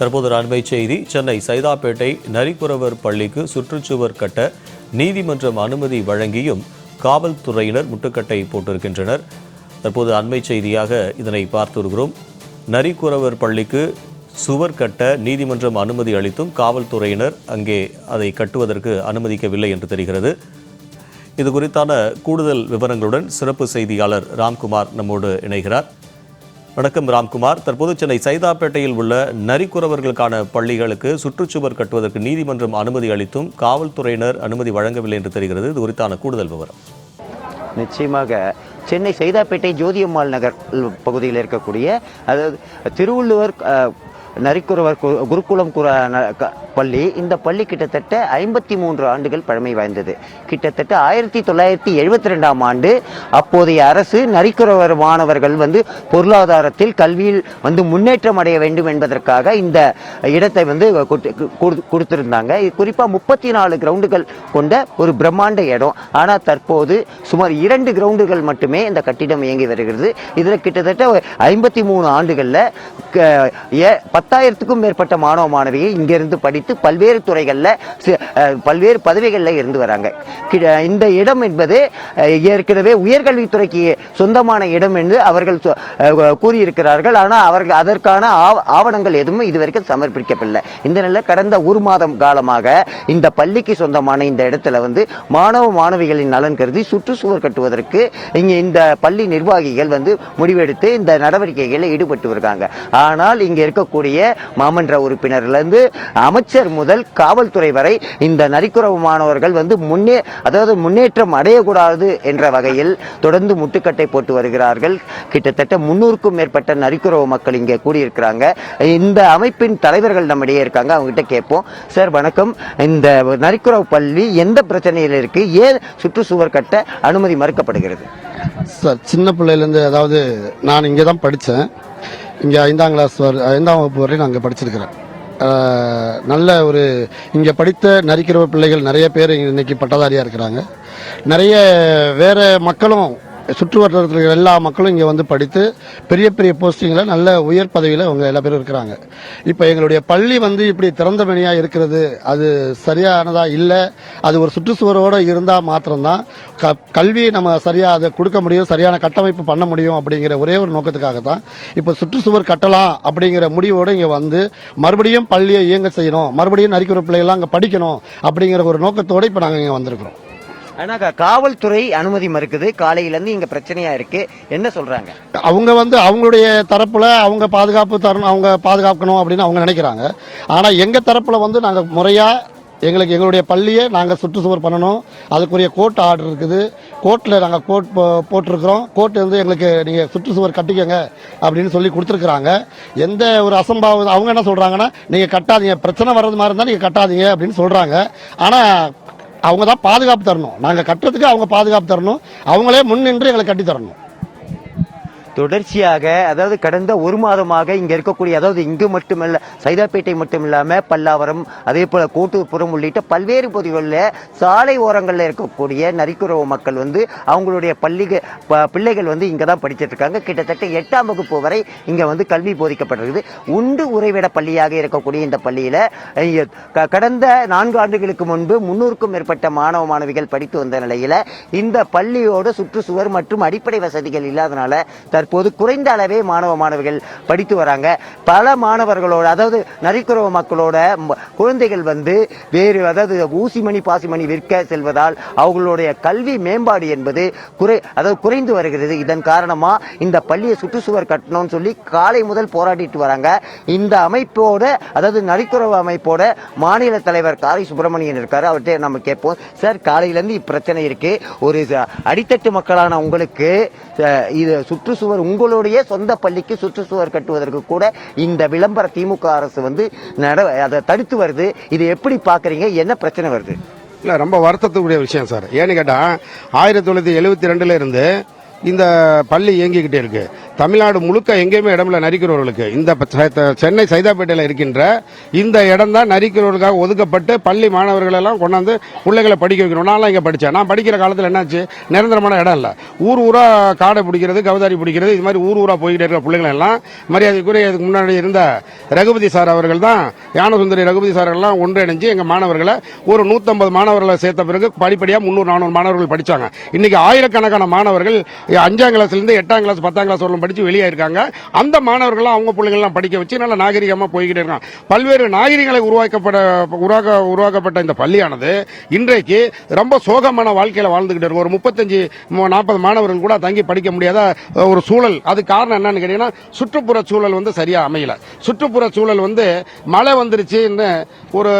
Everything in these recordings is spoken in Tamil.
தற்போது ஒரு அண்மை செய்தி சென்னை சைதாப்பேட்டை நரிக்குறவர் பள்ளிக்கு சுற்றுச்சுவர் கட்ட நீதிமன்றம் அனுமதி வழங்கியும் காவல்துறையினர் முட்டுக்கட்டை போட்டிருக்கின்றனர். தற்போது அண்மை செய்தியாக இதனை பார்த்து வருகிறோம் நரிக்குறவர் பள்ளிக்கு சுவர் கட்ட நீதிமன்றம் அனுமதி அளித்தும் காவல்துறையினர் அங்கே அதை கட்டுவதற்கு அனுமதிக்கவில்லை என்று தெரிகிறது. இது குறித்தான கூடுதல் விவரங்களுடன் சிறப்பு செய்தியாளர் ராம்குமார் நம்மோடு இணைகிறார். வணக்கம் ராம்குமார். தற்போது சென்னை சைதாப்பேட்டையில் உள்ள நரிக்குறவர்களுக்கான பள்ளிகளுக்கு சுற்றுச்சுவர் கட்டுவதற்கு நீதிமன்றம் அனுமதி அளித்தும் காவல்துறையினர் அனுமதி வழங்கவில்லை என்று தெரிகிறது. இது குறித்தான கூடுதல் விவரம். நிச்சயமாக சென்னை சைதாப்பேட்டை ஜோதியம்மாள் நகர் பகுதியில் இருக்கக்கூடிய அதாவது திருவள்ளுவர் நரிக்குறவர் குருகுலம் குர க- பள்ளி இந்த பள்ளி கிட்டத்தட்ட ஐம்பத்தி மூன்று ஆண்டுகள் பழமை வாய்ந்தது. கிட்டத்தட்ட ஆயிரத்தி தொள்ளாயிரத்தி எழுபத்தி ரெண்டாம் ஆண்டு அப்போதைய அரசு நரிக்குறவர் மாணவர்கள் வந்து பொருளாதாரத்தில் கல்வியில் வந்து முன்னேற்றம் அடைய வேண்டும் என்பதற்காக இந்த இடத்தை வந்து கொடுத்து- கொடு- கொடுத்திருந்தாங்க. இது குறிப்பாக முப்பத்தி நாலு கிரவுண்டுகள் கொண்ட ஒரு பிரம்மாண்ட இடம். ஆனால் தற்போது சுமார் இரண்டு கிரவுண்டுகள் மட்டுமே இந்த கட்டிடம் இயங்கி வருகிறது. இதில் கிட்டத்தட்ட ஐம்பத்தி மூணு ஆண்டுகளில் க- ஏ- பத்தாயிரத்துக்கும் மேற்பட்ட மாணவ மாணவிகள் இங்கிருந்து படித்து பல்வேறு துறைகளில் பல்வேறு பதவிகளில் இருந்து வராங்க. இந்த இடம் என்பது ஏற்கனவே உயர்கல்வித்துறைக்கு சொந்தமான இடம் என்று அவர்கள் கூறியிருக்கிறார்கள். ஆனால் அவர்கள் அதற்கான ஆவ- ஆவணங்கள் எதுவும் இதுவரைக்கும் சமர்ப்பிக்கப்படவில்லை. இந்த நிலையில் கடந்த ஒரு மாதம் காலமாக இந்த பள்ளிக்கு சொந்தமான இந்த இடத்துல வந்து மாணவ மாணவிகளின் நலன் கருதி சுற்றுச்சுவர் கட்டுவதற்கு இங்கே இந்த பள்ளி நிர்வாகிகள் வந்து முடிவெடுத்து இந்த நடவடிக்கைகளில் ஈடுபட்டு வருகிறாங்க ஆனால் இங்கே இருக்கக்கூடிய மாமன்ற உறுப்பினர்லேருந்து அமைச்சர் முதல் காவல்துறை வரை இந்த நரிக்குறவு மாணவர்கள் வந்து முன்னே அதாவது முன்னேற்றம் அடையக்கூடாது என்ற வகையில் தொடர்ந்து முட்டுக்கட்டை போட்டு வருகிறார்கள். கிட்டத்தட்ட முன்னூறுக்கும் மேற்பட்ட நரிக்குறவு மக்கள் இங்கே கூடியிருக்கிறாங்க. இந்த அமைப்பின் தலைவர்கள் நம்மிடையே இருக்காங்க அவங்ககிட்ட கேட்போம். சார் வணக்கம். இந்த நரிக்குறவு பள்ளி எந்த பிரச்சனையில் இருக்கு? ஏன் சுற்றுச்சுவர் கட்ட அனுமதி மறுக்கப்படுகிறது? சார் சின்ன பிள்ளையிலேருந்து அதாவது நான் இங்கே தான் படித்தேன். இங்கே ஐந்தாம் கிளாஸ் வரை ஐந்தாம் வகுப்பு வரை நான் அங்கே படிச்சிருக்கிறேன். நல்ல ஒரு இங்கே படித்த நரிக்கிற பிள்ளைகள் நிறைய பேர் இன்றைக்கி பட்டதாரியாக இருக்கிறாங்க. நிறைய வேறு மக்களும் சுற்று வட்டாரத்தில் இருக்கிற எல்லா மக்களும் இங்கே வந்து படித்து பெரிய பெரிய போஸ்டிங்கில் நல்ல உயர் பதவியில் அவங்க எல்லா பேரும் இருக்கிறாங்க. இப்போ எங்களுடைய பள்ளி வந்து இப்படி திறந்த இருக்கிறது அது சரியானதா இல்லை அது ஒரு சுற்றுச்சுவரோடு இருந்தால் மாத்திரம்தான் க கல்வியை நம்ம சரியாக அதை கொடுக்க முடியும் சரியான கட்டமைப்பு பண்ண முடியும் அப்படிங்கிற ஒரே ஒரு நோக்கத்துக்காக தான் இப்போ சுற்றுச்சுவர் கட்டலாம் அப்படிங்கிற முடிவோடு இங்கே வந்து மறுபடியும் பள்ளியை இயங்க செய்யணும் மறுபடியும் நரிக்கிற பிள்ளைகள்லாம் அங்கே படிக்கணும் அப்படிங்கிற ஒரு நோக்கத்தோடு இப்போ நாங்கள் இங்கே வந்திருக்கிறோம். ஆனா காவல்துறை அனுமதி மறுக்குது. காலையில இருந்து இங்க பிரச்சனையா இருக்கு. என்ன சொல்றாங்க? அவங்க வந்து அவங்களுடைய தரப்புல அவங்க பாதுகாப்பு தரணும் அவங்க பாதுகாக்கணும் அப்படின்னு அவங்க நினைக்கிறாங்க. ஆனா எங்க தரப்புல வந்து நாங்க முறையா எங்களுக்கு எங்களுடைய பள்ளியை நாங்கள் சுற்றுச்சுவர் பண்ணணும். அதுக்குரிய கோர்ட் ஆர்டர் இருக்குது. கோர்ட்டில் நாங்கள் கோர்ட் போ- போட்டிருக்கிறோம். கோர்ட் வந்து எங்களுக்கு நீங்கள் சுற்றுச்சுவர் கட்டிக்கங்க அப்படின்னு சொல்லி கொடுத்துருக்குறாங்க. எந்த ஒரு அசம்பாவிதம் அவங்க என்ன சொல்கிறாங்கன்னா நீங்கள் கட்டாதீங்க. பிரச்சனை வர்றது மாதிரி இருந்தால் நீங்கள் கட்டாதீங்க அப்படின்னு சொல்கிறாங்க ஆனால் அவங்க தான் பாதுகாப்பு தரணும். நாங்கள் கட்டுறதுக்கு அவங்க பாதுகாப்பு தரணும். அவங்களே முன் நின்று எங்களை கட்டி தரணும். தொடர்ச்சியாக அதாவது கடந்த ஒரு மாதமாக இங்கே இருக்கக்கூடிய அதாவது இங்கு மட்டுமல்ல சைதாப்பேட்டை மட்டும் இல்லாமல் பல்லாவரம் அதே போல் கோட்டூர்புரம் உள்ளிட்ட பல்வேறு பகுதிகளில் சாலை ஓரங்களில் இருக்கக்கூடிய நரிக்குறவு மக்கள் வந்து அவங்களுடைய பள்ளிக ப- பிள்ளைகள் வந்து இங்கே தான் படிச்சுட்டு இருக்காங்க. கிட்டத்தட்ட எட்டாம் வகுப்பு வரை இங்கே வந்து கல்வி போதிக்கப்படுகிறது உண்டு உறைவிட பள்ளியாக இருக்கக்கூடிய இந்த பள்ளியில் க- கடந்த நான்கு ஆண்டுகளுக்கு முன்பு முன்னூறுக்கும் மேற்பட்ட மாணவ மாணவிகள் படித்து வந்த நிலையில் இந்த பள்ளியோட சுற்றுச்சுவர் மற்றும் அடிப்படை வசதிகள் இல்லாதனால தற்போது குறைந்த அளவே மாணவ மாணவிகள் படித்து வராங்க. பல மாணவர்களோட அதாவது நரிக்குறவ மக்களோட குழந்தைகள் வந்து வேறு அதாவது ஊசிமணி பாசிமணி விற்க செல்வதால் அவர்களுடைய கல்வி மேம்பாடு என்பது குறை அதாவது குறைந்து வருகிறது. இதன் காரணமாக இந்த பள்ளியை சுற்றுச்சுவர் கட்டணும்னு சொல்லி காலை முதல் போராடிட்டு வராங்க. இந்த அமைப்போட அதாவது நரிக்குறவு அமைப்போட மாநில தலைவர் காரை சுப்பிரமணியன் இருக்கார். அவர்கிட்ட நம்ம கேட்போம். சார் காலையில இருந்து இப்பிரச்சனை இருக்கு. ஒரு அடித்தட்டு மக்களான உங்களுக்கு இது சுற்றுச்சுவர் உங்களுடைய சொந்த பள்ளிக்கு சுற்றுச்சுவர் கட்டுவதற்கு கூட இந்த விளம்பர திமுக அரசு வந்து நட அதை தடுத்து வருது. இது எப்படி பாக்குறீங்க என்ன பிரச்சனை வருது? இல்லை ரொம்ப வருத்தத்துக்குரிய விஷயம் சார். ஏன்னு கேட்டால் ஆயிரத்தி தொள்ளாயிரத்தி எழுபத்தி ரெண்டுல இருந்து இந்த பள்ளி இயங்கிக்கிட்டே இருக்கு. தமிழ்நாடு முழுக்க எங்கேயுமே இடமில்ல நரிக்கிறவர்களுக்கு. இந்த சென்னை சைதாப்பேட்டையில் இருக்கின்ற இந்த இடம் தான் நரிக்கிறவர்களுக்காக ஒதுக்கப்பட்டு பள்ளி மாணவர்களெல்லாம் கொண்டாந்து பிள்ளைகளை படிக்க வைக்கணும். நான்லாம் இங்கே படித்தேன் நான் படிக்கிற காலத்தில் என்னாச்சு? நிரந்தரமான இடம் இல்லை. ஊர் ஊராக காடை பிடிக்கிறது கவுதாரி பிடிக்கிறது இது மாதிரி ஊர் ஊராக போய்கிட்டே இருக்கிற பிள்ளைங்களெல்லாம் மரியாதைக்குரிய இதுக்கு முன்னாடி இருந்த ரகுபதி சார் அவர்கள் தான் ஞானசுந்தரி ரகுபதி சார் எல்லாம் ஒன்றிணைஞ்சு எங்கள் மாணவர்களை ஒரு நூற்றம்பது மாணவர்களை சேர்த்த பிறகு படிப்படியாக முந்நூறு நானூறு மாணவர்கள் படிச்சாங்க. இன்றைக்கி ஆயிரக்கணக்கான மாணவர்கள் அஞ்சாம் கிளாஸ்லேருந்து எட்டாம் கிளாஸ் பத்தாம் கிளாஸ் வரலும் படித்து வெளியாயிருக்காங்க அந்த மாணவர்கள்லாம் அவங்க பிள்ளைங்கள்லாம் படிக்க வச்சு நல்ல நாகரிகமாக போய்கிட்டே இருக்காங்க. பல்வேறு நாகரிகங்களை உருவாக்கப்பட உருவாக்க உருவாக்கப்பட்ட இந்த பள்ளியானது இன்றைக்கு ரொம்ப சோகமான வாழ்க்கையில் வாழ்ந்துகிட்டு இருக்கும் ஒரு முப்பத்தஞ்சு நாற்பது மாணவர்கள் கூட தங்கி படிக்க முடியாத ஒரு சூழல். அது காரணம் என்னன்னு கேட்டீங்கன்னா சுற்றுப்புற சூழல் வந்து சரியாக அமையல. சுற்றுப்புற சூழல் வந்து மழை வந்துருச்சுன்னு ஒரு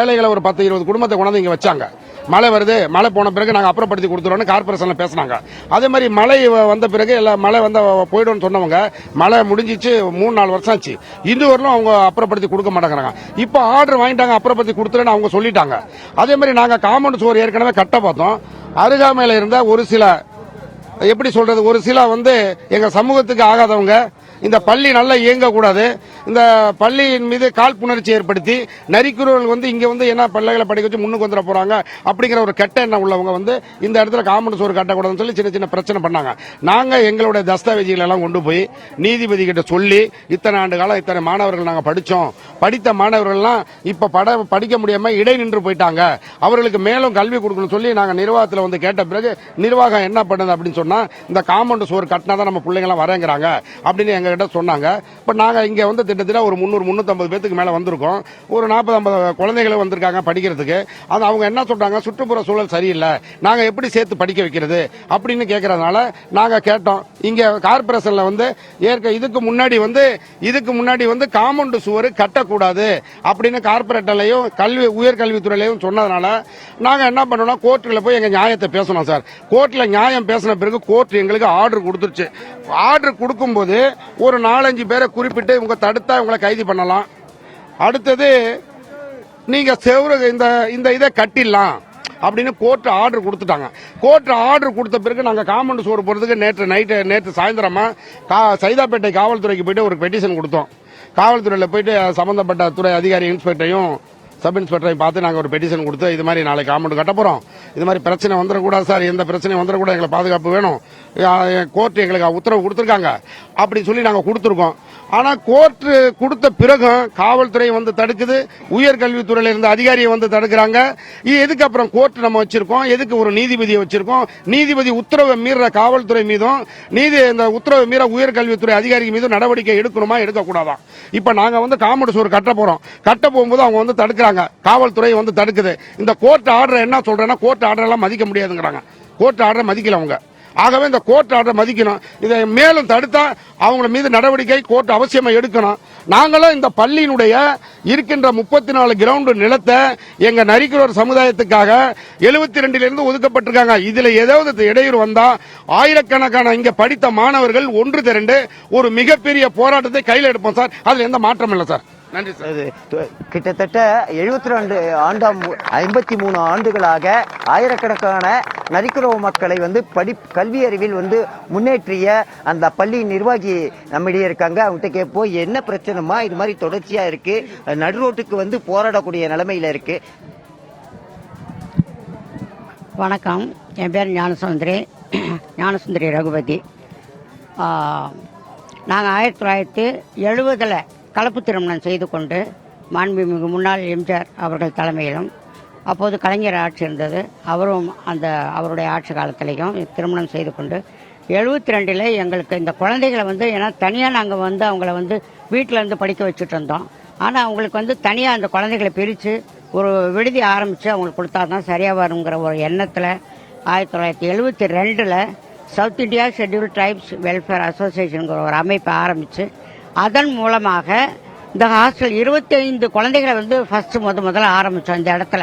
ஏழைகளை ஒரு பத்து இருபது குடும்பத்தை கொண்டாந்து இங்கே வச்சாங்க. மழை வருது மழை போன பிறகு நாங்கள் அப்புறப்படுத்தி கொடுத்துருவோம்னு கார்பரேஷனில் பேசினாங்க. அதே மாதிரி மழை வந்த பிறகு எல்லாம் மழை வந்த போய்டும்னு சொன்னவங்க மழை முடிஞ்சிச்சு மூணு நாலு வருஷம் ஆச்சு. இது வரலும் அவங்க அப்புறப்படுத்தி கொடுக்க மாட்டேங்கிறாங்க. இப்போ ஆர்டர் வாங்கிட்டாங்க அப்புறப்படுத்தி கொடுத்துருன்னு அவங்க சொல்லிட்டாங்க. அதே மாதிரி நாங்கள் காம்பவுண்ட் சுவர் ஏற்கனவே கட்ட பார்த்தோம். அருகாமையில் இருந்த ஒரு சில எப்படி சொல்றது ஒரு சில வந்து எங்கள் சமூகத்துக்கு ஆகாதவங்க இந்த பள்ளி நல்லா இயங்கக்கூடாது. இந்த பள்ளியின் மீது காழ்ப்புணர்ச்சி ஏற்படுத்தி நரிக்குறவர்கள் வந்து இங்கே வந்து என்ன பிள்ளைகளை படிக்க வச்சு முன்னுக்கு வந்துட போகிறாங்க அப்படிங்கிற ஒரு கெட்ட எண்ணம் உள்ளவங்க வந்து இந்த இடத்துல காமன் சோறு கட்டக்கூடாதுன்னு சொல்லி சின்ன சின்ன பிரச்சனை பண்ணாங்க. நாங்கள் எங்களுடைய தஸ்தாவேஜிகள் எல்லாம் கொண்டு போய் நீதிபதி கிட்ட சொல்லி இத்தனை ஆண்டு காலம் இத்தனை மாணவர்கள் நாங்கள் படித்தோம் படித்த மாணவர்கள்லாம் இப்போ பட படிக்க முடியாமல் இடை நின்று போயிட்டாங்க. அவர்களுக்கு மேலும் கல்வி கொடுக்கணும்னு சொல்லி நாங்கள் நிர்வாகத்தில் வந்து கேட்ட பிறகு நிர்வாகம் என்ன பண்ணுது அப்படின்னு சொன்னால் இந்த காம்பவுண்ட் சோறு கட்டினா தான் நம்ம பிள்ளைங்களாம் வரேங்கிறாங்க அப்படின்னு எங்ககிட்ட சொன்னாங்க. இப்போ நாங்கள் இங்கே வந்து திட்டத்தட்ட ஒரு முந்நூறு முந்நூற்றம்பது பேத்துக்கு மேலே வந்திருக்கோம். ஒரு நாற்பது ஐம்பது குழந்தைகளும் வந்திருக்காங்க படிக்கிறதுக்கு. அது அவங்க என்ன சொல்கிறாங்க சுற்றுப்புற சூழல் சரியில்லை. நாங்கள் எப்படி சேர்த்து படிக்க வைக்கிறது? அப்படின்னு கேட்கறதுனால நாங்கள் கேட்டோம். இங்கே கார்பரேஷனில் வந்து ஏற்க இதுக்கு முன்னாடி வந்து இதுக்கு முன்னாடி வந்து காம்பவுண்ட் சுவர் கட்டக்கூடாது அப்படின்னு கார்பரேட்டர்லையும் கல்வி உயர்கல்வித்துறையிலையும் சொன்னதுனால நாங்கள் என்ன பண்ணோம்னா கோர்ட்டில் போய் எங்கள் நியாயத்தை பேசணும் சார். கோர்ட்டில் நியாயம் பேசின பிறகு கோர்ட் எங்களுக்கு ஆர்டர் கொடுத்துருச்சு. ஆர்டர் கொடுக்கும்போது ஒரு நாலஞ்சு பேரை குறிப்பிட்டு இவங்க தடுத்தா இவங்களை கைது பண்ணலாம். அடுத்தது நீங்க செவரு இந்த இந்த இதை கட்டிடலாம் அப்படின்னு கோர்ட்டு ஆர்டர் கொடுத்துட்டாங்க. கோர்ட்டு ஆர்டர் கொடுத்த பிறகு நாங்கள் காமௌண்ட் சோறு போகிறதுக்கு நேற்று நைட்டு நேற்று சாயந்தரமாக கா சைதாப்பேட்டை காவல்துறைக்கு போயிட்டு ஒரு பெட்டிஷன் கொடுத்தோம். காவல்துறையில் போயிட்டு சம்மந்தப்பட்ட துறை அதிகாரி இன்ஸ்பெக்டரையும் சப் இன்ஸ்பெக்டரை பார்த்து நாங்கள் ஒரு பெட்டிஷன் கொடுத்து இது மாதிரி நாளைக்கு காம்பவுண்ட் கட்ட போகிறோம் இது மாதிரி பிரச்சனை வந்துடக்கூடாது சார். எந்த பிரச்சனையும் வந்துடக்கூடாது. எங்களுக்கு பாதுகாப்பு வேணும். கோர்ட் எங்களுக்கு உத்தரவு கொடுத்துருக்காங்க. அப்படி சொல்லி நாங்கள் கொடுத்துருக்கோம். ஆனால் கோர்ட்டு கொடுத்த பிறகும் காவல்துறை வந்து தடுக்குது உயர்கல்வித்துறையில் இருந்த அதிகாரியை வந்து தடுக்கிறாங்க. எதுக்கு அப்புறம் கோர்ட் நம்ம வச்சிருக்கோம்? எதுக்கு ஒரு நீதிபதியை வச்சிருக்கோம்? நீதிபதி உத்தரவை மீற காவல்துறை மீதும் நீதி இந்த உத்தரவை மீற உயர்கல்வித்துறை அதிகாரி மீதும் நடவடிக்கை எடுக்கணுமா எடுக்கக்கூடாதா? இப்போ நாங்கள் வந்து காமெடி சோறு கட்ட போகிறோம் கட்ட போகும்போது அவங்க வந்து தடுக்கிறாங்க. காவல்துறை வந்து தடுக்குது. இந்த கோர்ட் ஆர்டர் என்ன சொல்கிறேன்னா கோர்ட் ஆர்டரெல்லாம் மதிக்க முடியாதுங்கிறாங்க. கோர்ட் ஆர்டரை மதிக்கல அவங்க. ஆகவே இந்த கோர்ட் ஆர்டரை மதிக்கணும். இதை மேலும் தடுத்தா அவங்க மீது நடவடிக்கை கோர்ட் அவசியமாக எடுக்கணும். நாங்களும் இந்த பள்ளியினுடைய இருக்கின்ற முப்பத்தி நாலு கிரவுண்டு நிலத்தை எங்க நரிக்கிறோர் சமுதாயத்துக்காக எழுபத்தி ரெண்டிலிருந்து ஒதுக்கப்பட்டிருக்காங்க. இதுல ஏதாவது இடையூறு வந்தா ஆயிரக்கணக்கான இங்க படித்த மாணவர்கள் ஒன்று திரண்டு ஒரு மிகப்பெரிய போராட்டத்தை கையில் எடுப்போம் சார். அதுல எந்த மாற்றம் இல்லை சார். நன்றி சார். கிட்டத்தட்ட எழுபத்தி ரெண்டு ஆண்டாம் ஐம்பத்தி மூணு ஆண்டுகளாக ஆயிரக்கணக்கான நரிக்குறவு மக்களை வந்து படி கல்வி அறிவில் வந்து முன்னேற்றிய அந்த பள்ளி நிர்வாகி நம்மிடையே இருக்காங்க. அவங்ககிட்ட கேட்போம் என்ன பிரச்சனைமா இது மாதிரி தொடர்ச்சியா இருக்கு. நடு ரோட்டுக்கு வந்து போராடக்கூடிய நிலைமையில இருக்கு. வணக்கம். என் பேர் ஞானசுந்தரி. ஞானசுந்தரி ரகுபதி. நாங்கள் ஆயிரத்தி தொள்ளாயிரத்தி எழுபதில் கலப்பு திருமணம் செய்து கொண்டு மாண்புமிகு முன்னாள் எம்ஜிஆர் அவர்கள் தலைமையிலும் அப்போது கலைஞர் ஆட்சி இருந்தது. அவரும் அந்த அவருடைய ஆட்சி காலத்திலையும் திருமணம் செய்து கொண்டு எழுபத்தி ரெண்டில் எங்களுக்கு இந்த குழந்தைகளை வந்து ஏன்னா தனியாக நாங்கள் வந்து அவங்கள வந்து வீட்டில் இருந்து படிக்க வச்சுட்டு இருந்தோம். ஆனால் அவங்களுக்கு வந்து தனியாக அந்த குழந்தைகளை பிரித்து ஒரு விடுதி ஆரம்பித்து அவங்களுக்கு கொடுத்தா தான் சரியாக வருங்கிற ஒரு எண்ணத்தில் ஆயிரத்தி தொள்ளாயிரத்தி எழுபத்தி ரெண்டில் south India schedule tribes welfare அசோசியேஷனுங்கிற ஒரு அமைப்பை ஆரம்பித்து அதன் மூலமாக இந்த ஹாஸ்டல் இருபத்தைந்து குழந்தைகளை வந்து ஃபஸ்ட்டு முத முதல்ல ஆரம்பித்தோம் இந்த இடத்துல.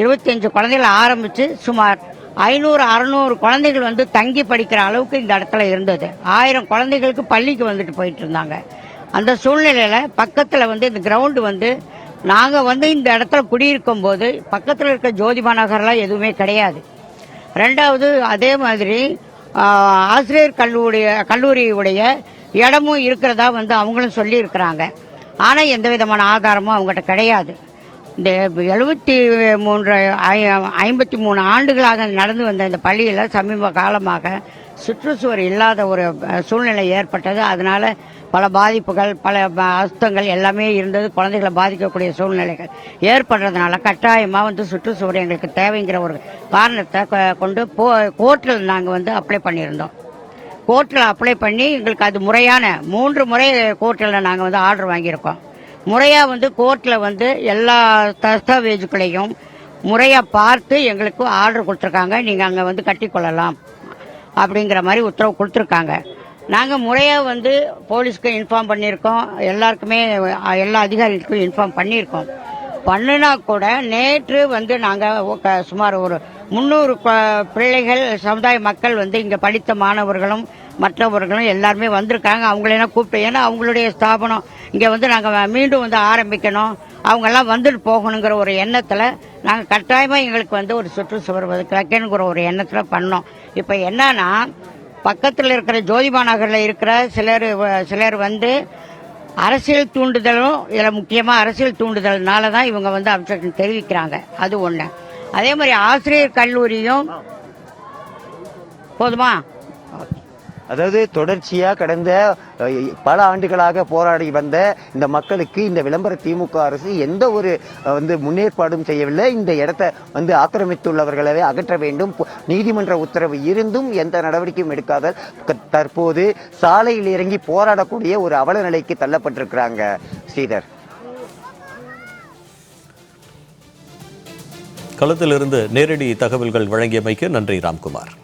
இருபத்தஞ்சு குழந்தைகளை ஆரம்பித்து சுமார் ஐநூறு அறநூறு குழந்தைகள் வந்து தங்கி படிக்கிற அளவுக்கு இந்த இடத்துல இருந்தது. ஆயிரம் குழந்தைகளுக்கு பள்ளிக்கு வந்துட்டு போயிட்டு இருந்தாங்க. அந்த சூழ்நிலையில் பக்கத்தில் வந்து இந்த கிரவுண்டு வந்து நாங்கள் வந்து இந்த இடத்துல குடியிருக்கும் போது பக்கத்தில் இருக்க ஜோதிமா நகர்லாம் எதுவுமே கிடையாது. ரெண்டாவது அதே மாதிரி ஆசிரியர் கல்லூரிய கல்லூரியுடைய இடமும் இருக்கிறதா வந்து அவங்களும் சொல்லியிருக்கிறாங்க. ஆனால் எந்த விதமான ஆதாரமும் அவங்ககிட்ட கிடையாது. இந்த எழுபத்தி மூன்று ஐ- ஐம்பத்தி மூணு ஆண்டுகளாக நடந்து வந்த இந்த பள்ளியில் சமீப காலமாக சுற்றுச்சுவர் இல்லாத ஒரு சூழ்நிலை ஏற்பட்டது. அதனால் பல பாதிப்புகள் பல அசுத்தங்கள் எல்லாமே இருந்தது. குழந்தைகளை பாதிக்கக்கூடிய சூழ்நிலைகள் ஏற்படுறதுனால கட்டாயமாக வந்து சுற்றுச்சுவர் எங்களுக்கு தேவைங்கிற ஒரு காரணத்தை கொ- கொண்டு போ கோர்ட்டில் நாங்கள் வந்து அப்ளை பண்ணியிருந்தோம். கோர்ட்டில் அப்ளை பண்ணி எங்களுக்கு அது முறையான மூன்று முறை கோர்ட்டில் நாங்கள் வந்து ஆர்டர் வாங்கியிருக்கோம். முறையாக வந்து கோர்ட்டில் வந்து எல்லா தஸ்தாவேஜுகளையும் முறையாக பார்த்து எங்களுக்கு ஆர்டர் கொடுத்துருக்காங்க. நீங்கள் அங்கே வந்து கட்டிக்கொள்ளலாம் அப்படிங்கிற மாதிரி உத்தரவு கொடுத்துருக்காங்க. நாங்கள் முறையாக வந்து போலீஸ்க்கு இன்ஃபார்ம் பண்ணியிருக்கோம். எல்லாருக்குமே எல்லா அதிகாரிகளுக்கும் இன்ஃபார்ம் பண்ணியிருக்கோம். பண்ணுனா கூட நேற்று வந்து நாங்கள் சுமார் ஒரு முந்நூறு பிள்ளைகள் சமுதாய மக்கள் வந்து இங்கே படித்த மாணவர்களும் மற்றவர்களும் எல்லாருமே வந்திருக்காங்க. அவங்களெல்லாம் கூப்பிட்டு ஏன்னா அவங்களுடைய ஸ்தாபனம். இங்கே வந்து நாங்கள் மீண்டும் வந்து ஆரம்பிக்கணும். அவங்கெல்லாம் வந்துட்டு போகணுங்கிற ஒரு எண்ணத்தில் நாங்கள் கட்டாயமாக எங்களுக்கு வந்து ஒரு சுற்றுச்சுவர் வைக்கணுங்கிற ஒரு எண்ணத்தில் பண்ணோம். இப்போ என்னன்னா பக்கத்தில் இருக்கிற ஜோதிமா நகரில் இருக்கிற சிலர் சிலர் வந்து அரசியல் தூண்டுதலும் இதில் முக்கியமாக அரசியல் தூண்டுதல்னால தான் இவங்க வந்து அப்செக்ஷன் தெரிவிக்கிறாங்க. அது ஒன்று அதே மாதிரி ஆசிரியர் கல்லூரியும் போதுமா? அதாவது தொடர்ச்சியா கடந்த பல ஆண்டுகளாக போராடி வந்த இந்த மக்களுக்கு இந்த விளம்பர திமுக அரசு எந்த ஒரு வந்து முன்னேற்பாடும் செய்யவில்லை. இந்த இடத்தை வந்து ஆக்கிரமித்துள்ளவர்களவே அகற்ற வேண்டும். நீதிமன்ற உத்தரவு இருந்தும் எந்த நடவடிக்கையும் எடுக்காத தற்போது சாலையில் இறங்கி போராடக்கூடிய ஒரு அவல நிலைக்கு தள்ளப்பட்டிருக்கிறாங்க ஸ்ரீதர். களத்திலிருந்து நேரடி தகவல்கள் வழங்கியமைக்கு நன்றி ராம்குமார்.